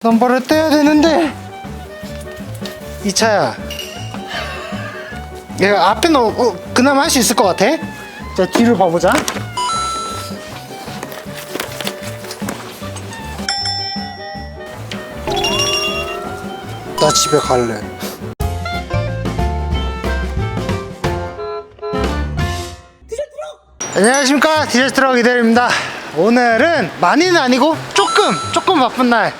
넘버를 떼야 되는데. 이차야. 얘가 앞에 넣 어, 그나마 할 수 있을 것 같아. 자 뒤를 봐보자. 나 집에 갈래. 안녕하십니까. 디저트럭 이대리입니다. 오늘은 많이는 아니고 조금 조금 바쁜 날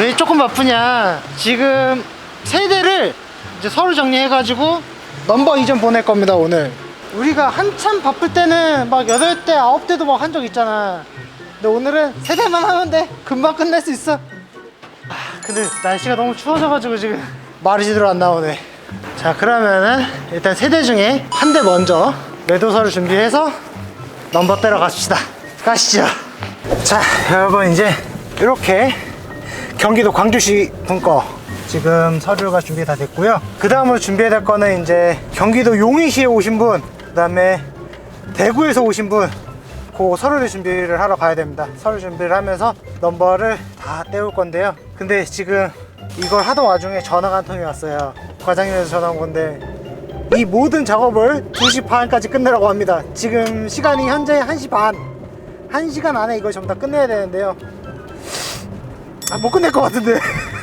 왜 조금 바쁘냐? 지금 세대를 이제 서류 정리해가지고 넘버 이전 보낼 겁니다 오늘. 우리가 한참 바쁠 때는 막 8대 9대도 막 한 적 있잖아. 근데 오늘은 세대만 하면 돼. 금방 끝낼 수 있어. 아, 근데 날씨가 너무 추워져가지고 지금 말이 제대로 안 나오네. 자 그러면은 일단 세대 중에 한 대 먼저 매도서를 준비해서 넘버 떼러 갑시다. 가시죠. 자 여러분 이제 이렇게 경기도 광주시 분거 지금 서류가 준비 다 됐고요 그 다음으로 준비해야 될 거는 이제 경기도 용인시에 오신 분 그 다음에 대구에서 오신 분 그 서류를 준비를 하러 가야 됩니다 서류 준비를 하면서 넘버를 다 떼올 건데요 근데 지금 이걸 하던 와중에 전화가 한 통이 왔어요 과장님에서 전화 온 건데 이 모든 작업을 2시 반까지 끝내라고 합니다. 지금 시간이 현재 1시 반. 1시간 안에 이걸 전부 다 끝내야 되는데요. 아, 못 끝낼 것 같은데.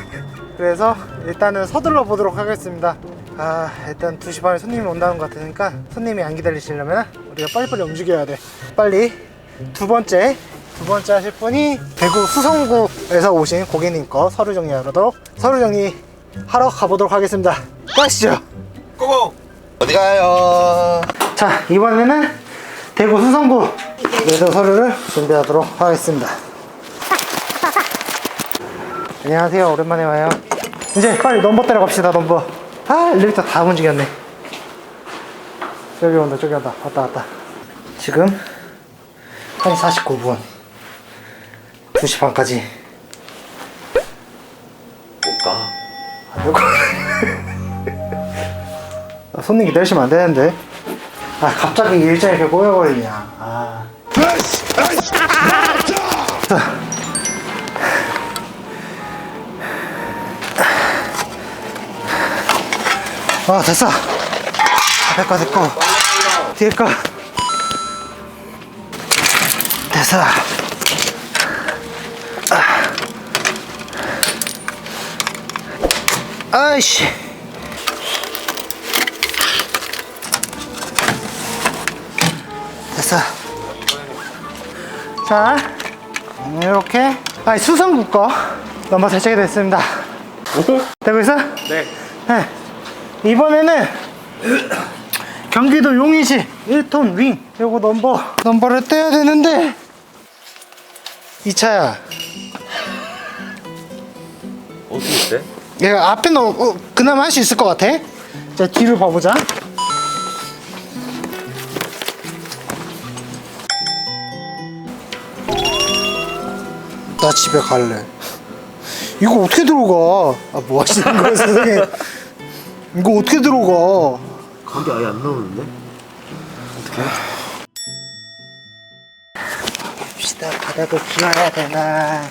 그래서 일단은 서둘러 보도록 하겠습니다. 아, 일단 2시 반에 손님이 온다는 것 같으니까 손님이 안 기다리시려면 우리가 빨리빨리 움직여야 돼. 빨리 두 번째, 두 번째 하실 분이 대구 수성구에서 오신 고객님 거 서류 정리하도록 서류 정리 하러 가보도록 하겠습니다. 가시죠. 고고 어디 가요? 자 이번에는 대구 수성구 매도 서류를 준비하도록 하겠습니다 안녕하세요. 오랜만에 와요. 이제 빨리 넘버 때려 갑시다 넘버. 아 엘리베이터 다 움직였네. 저기 온다 저기 온다. 왔다 왔다. 지금 1시 49분. 2시 반까지. 못가 아이고. 아, 손님 기다리시면 안 되는데. 아, 갑자기 일정이 이렇게 꼬여버리냐. 아. 아, 됐어. 앞에 거 됐고. 뒤에 거. 됐어. 아이씨. 됐어. 자, 이렇게. 아, 수성구 거 넘버 설정이 됐습니다. 되고 있어? 네 네. 이번에는 경기도 용인시 1톤 윙. 요거 넘버. 넘버를 떼야 되는데. 이 차야. 어디 있대? 얘가 앞에 넣 어, 그나마 할 수 있을 것 같아? 자 뒤를 봐보자 나 집에 갈래 이거 어떻게 들어가 아 뭐 하시는 거야 선생님 이거 어떻게 들어가? 각이 아예 안 나오는데? 봅시다. 바닥을 기어야 되나?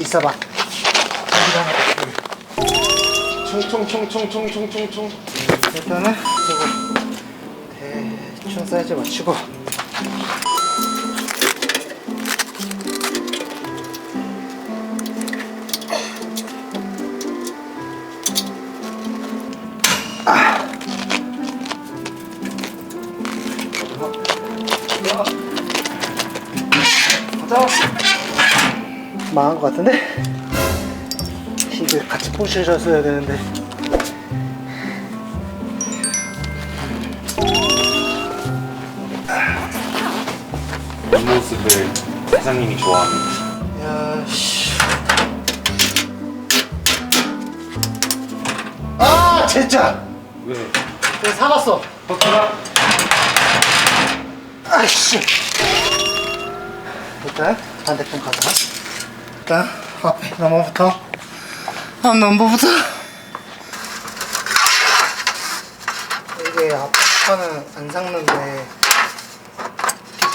있어봐. 총총총총총총총총 일단은 저거 대충 사이즈 맞추고 망한 것 같은데? 이게 같이 부셔졌어야 되는데 이 모습을 사장님이 좋아합니다 야 씨 아 진짜 왜? 내가 사봤어 버터가? 아이씨. 일단 반대편 가자. 일단 앞에 넘버부터. 앞 넘버부터. 이게 앞판은 안 삭는데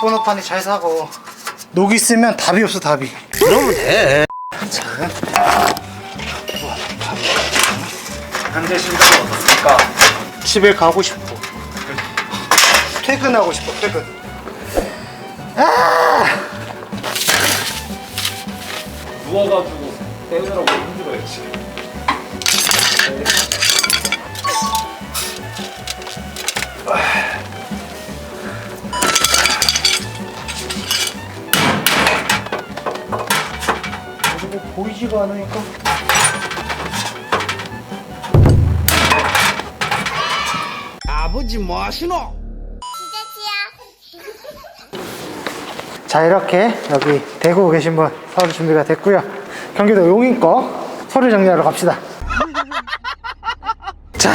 번호판이 잘 사고 녹 있으면 답이 없어 답이. 그러면 돼. 자 현재 심정은 어떻습니까? 집에 가고 싶어. 퇴근하고 싶어 퇴근 누워가지고 때우느라고 힘들어요 지금. 뭐 보이지가 않으니까 아버지 뭐 하시노? 자 이렇게 여기 대구 계신 분 서류 준비가 됐고요 경기도 용인 거 서류 정리하러 갑시다 자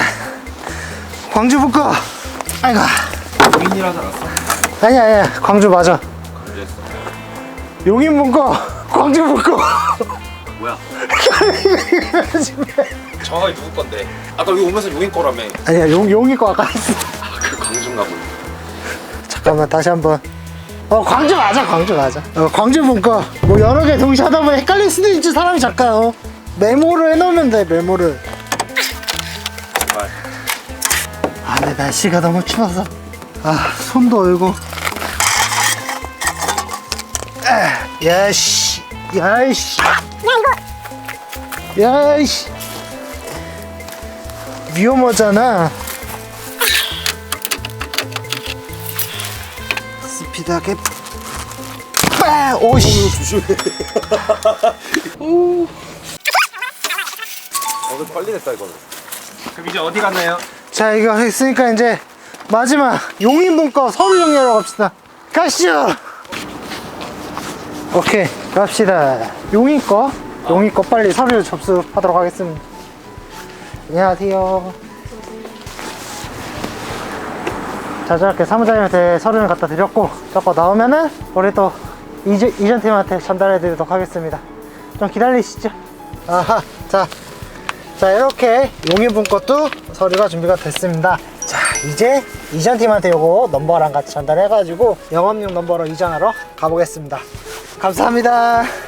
광주 북거 아이고 용인이라지 않았어? 아니야 아니야 광주 맞아 그랬어. 용인 문거 광주 북거 뭐야? 정확하게 누구 건데? 아까 여기 오면서 용인 거라며. 아니야 용, 용인 거 아까 했어 아 그 광주인가 보네. 잠깐만 다시 한번 어 광주 맞아 광주 맞아 어 광주 문거. 뭐 여러 개 동시에 하다 보면 헷갈릴 수도 있지 사람이 잠깐 어. 메모를 해놓으면 돼 메모를. 아 근데 날씨가 너무 추워서. 아 손도 얼고. 아, 야씨 야이씨. 야이씨. 위험하잖아 스피드하게. 빠 오씨. 조심해. 어, 그래도 빨리 됐다 이거는. 그럼 이제 어디 갔나요? 자 이거 했으니까 이제 마지막 용인분 거 서류 정리하러 갑시다. 가시죠. 오케이 갑시다. 용인 거 용인 거 빨리 서류 접수하도록 하겠습니다. 안녕하세요 자 저렇게 사무장님한테 서류를 갖다 드렸고 저거 나오면은 우리 또 이전, 이전 팀한테 전달해 드리도록 하겠습니다. 좀 기다리시죠. 아하 자 자 이렇게 용인분 것도 서류가 준비가 됐습니다. 자 이제 이전 팀한테 요거 넘버랑 같이 전달해 가지고 영업용 넘버로 이전하러 가보겠습니다. 감사합니다